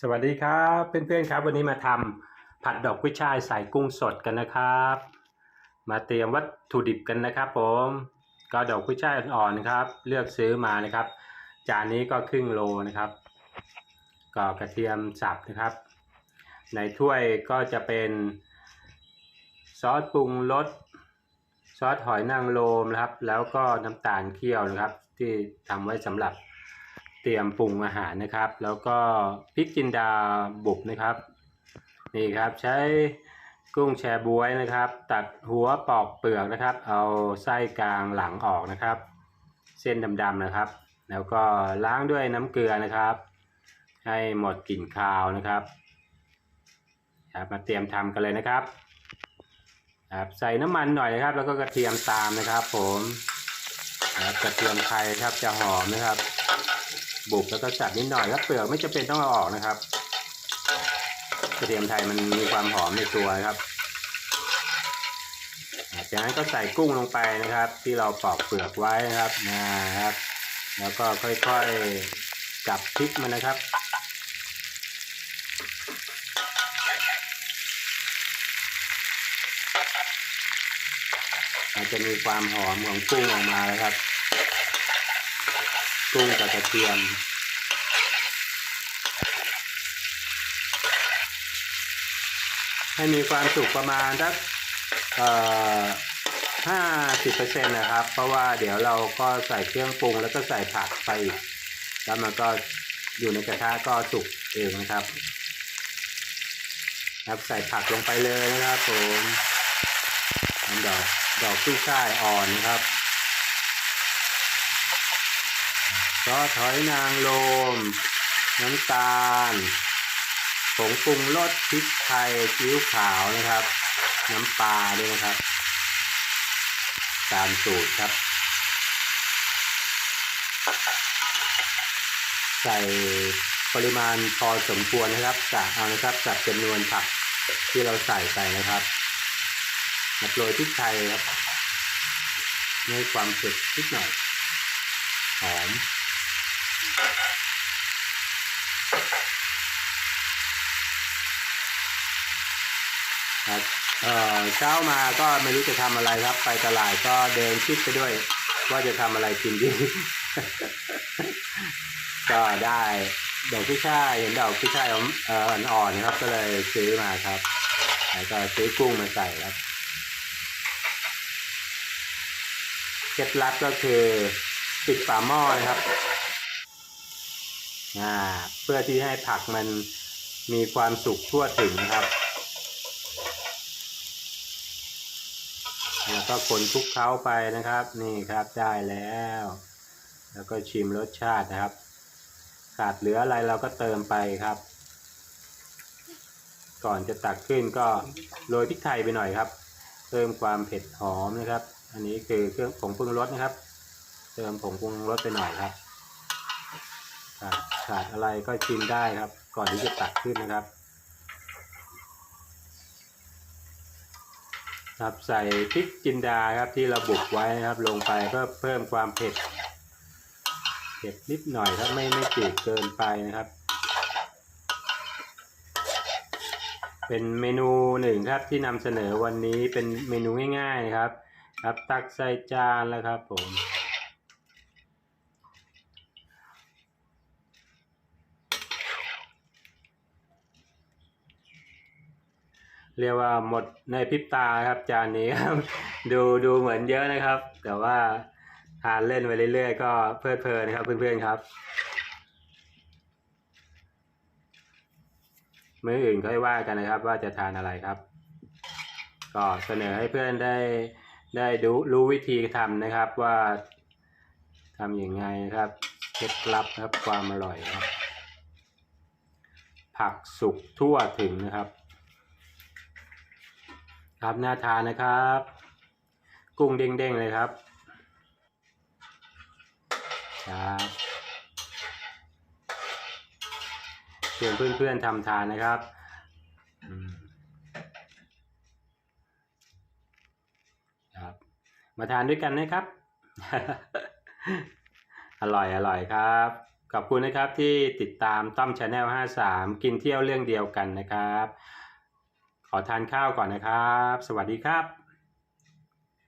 สวัสดีครับเพื่อนๆครับ วันนี้มาทำผัดดอกกุ้ยช่ายใส่กุ้งสดกันนะครับ มาเตรียมวัตถุดิบกันนะครับผมก็ดอกกุ้ยช่ายอ่อนๆครับ เลือกซื้อมานะครับ จานนี้ก็ครึ่งโลนะครับก็กระเทียมสับนะครับ ในถ้วยก็จะเป็นซอสปรุงรสซอสหอยนางรมนะครับ แล้วก็น้ำตาลเคี่ยวนะครับ ที่ทำไว้สำหรับ เตรียมปรุงอาหารนะครับ แล้วก็พริกจินดาบุบนะครับนี่ครับใช้กุ้งแชบวยนะครับ ตัดหัวปอกเปลือกนะครับ เอาไส้กลางหลังออกนะครับ เส้นดำๆนะครับ แล้วก็ล้างด้วยน้ำเกลือนะครับ ให้หมดกลิ่นคาวนะครับครับมาเตรียมทำกันเลยนะครับครับใส่น้ำมันหน่อยนะครับ แล้วก็กระเทียมตามนะครับ ผมครับกระเทียมไทยครับจะหอมนะครับ บุบแล้วก็สับนิดหน่อยครับเปลือกไม่จำเป็นต้องเอาออกนะครับกระเทียมไทยมันมีความหอมในตัวครับจากนั้นก็ใส่กุ้งลงไปนะครับ ที่เราปอกเปลือกไว้นะครับนะครับ แล้วก็ค่อยๆจับพริกมันนะครับมันจะมีความหอมของกุ้งออกมาแล้วครับ กุ้งกับกระเทียมให้มีความสุกประมาณสักห้าสิบเปอร์เซ็นต์นะครับ เพราะว่าเดี๋ยวเราก็ใส่เครื่องปรุงแล้วก็ใส่ผักไปอีกแล้วมันก็อยู่ในกระทะก็สุกเองนะครับ ครับใส่ผักลงไปเลยนะครับผมดอกดอกกุ้ยช่ายอ่อนนะครับ ซอสหอยนางรมน้ำตาล ผงปรุงรสพริกไทยซีอิ๊วขาวนะครับ น้ำปลาด้วยนะครับ ตามสูตรครับ ใส่ปริมาณพอสมควรนะครับกะเอานะครับกับจำนวนผักที่เราใส่ไปนะครับมาโปรยพริกไทยครับให้ความเผ็ดนิดหน่อยหอม ครับเช้ามาก็ไม่รู้จะทำอะไรครับ ไปตลาดก็เดินคิดไปด้วย ว่าจะทำอะไรกินดี ก็ได้ดอกพิช่ายเห็นดอกพิช่ายอ่ออ่อนๆนะครับ ก็เลยซื้อมาครับแล้วก็ซื้อกุ้งมาใส่ครับเคล็ดลับก็คือปิดฝาหม้อนะครับ เพื่อที่ให้ผักมันมีความสุกทั่วถึงนะครับ แล้วก็คนคลุกเคล้าไปนะครับ นี่ครับได้แล้ว แล้วก็ชิมรสชาตินะครับ ขาดเหลืออะไรเราก็เติมไปครับ ก่อนจะตักขึ้นก็โรยพริกไทยไปหน่อยครับ เพิ่มความเผ็ดหอมนะครับ อันนี้คือเครื่องผงปรุงรสนะครับ เติมผงปรุงรสไปหน่อยครับ ขาดขาดอะไรก็ชิมได้ครับ ก่อนที่จะตักขึ้นนะครับ ครับใส่พริกจินดาครับที่เราบุกไว้นะครับ ลงไปเพื่อเพิ่มความเผ็ดเผ็ดนิดหน่อยครับไม่ไม่จืดเกินไปนะครับเป็นเมนูหนึ่งครับที่นำเสนอวันนี้เป็นเมนูง่ายๆนะครับ ครับตักใส่จานแล้วครับผม เรียกว่าหมดในพริบตาครับจานนี้ครับดูดูเหมือนเยอะนะครับ แต่ว่าทานเล่นไปเรื่อยๆ ก็เพลิดเพลินครับเพื่อนๆครับมื้ออื่นค่อยว่ากันนะครับ ว่าจะทานอะไรครับ ก็เสนอให้เพื่อนได้ได้ดูรู้วิธีทำนะครับว่าทำอย่างไงนะครับเคล็ดลับครับความอร่อยครับ ผักสุกทั่วถึงนะครับ ครับน่าทานนะครับ กุ้งเด้งๆเลยครับครับเชิญเพื่อนๆทำทานนะครับครับ มาทานด้วยกันนะครับ อร่อยอร่อยครับ ขอบคุณนะครับที่ติดตามต้อมชาแนล53 กินเที่ยวเรื่องเดียวกันนะครับ ขอทานข้าวก่อนนะครับ สวัสดีครับ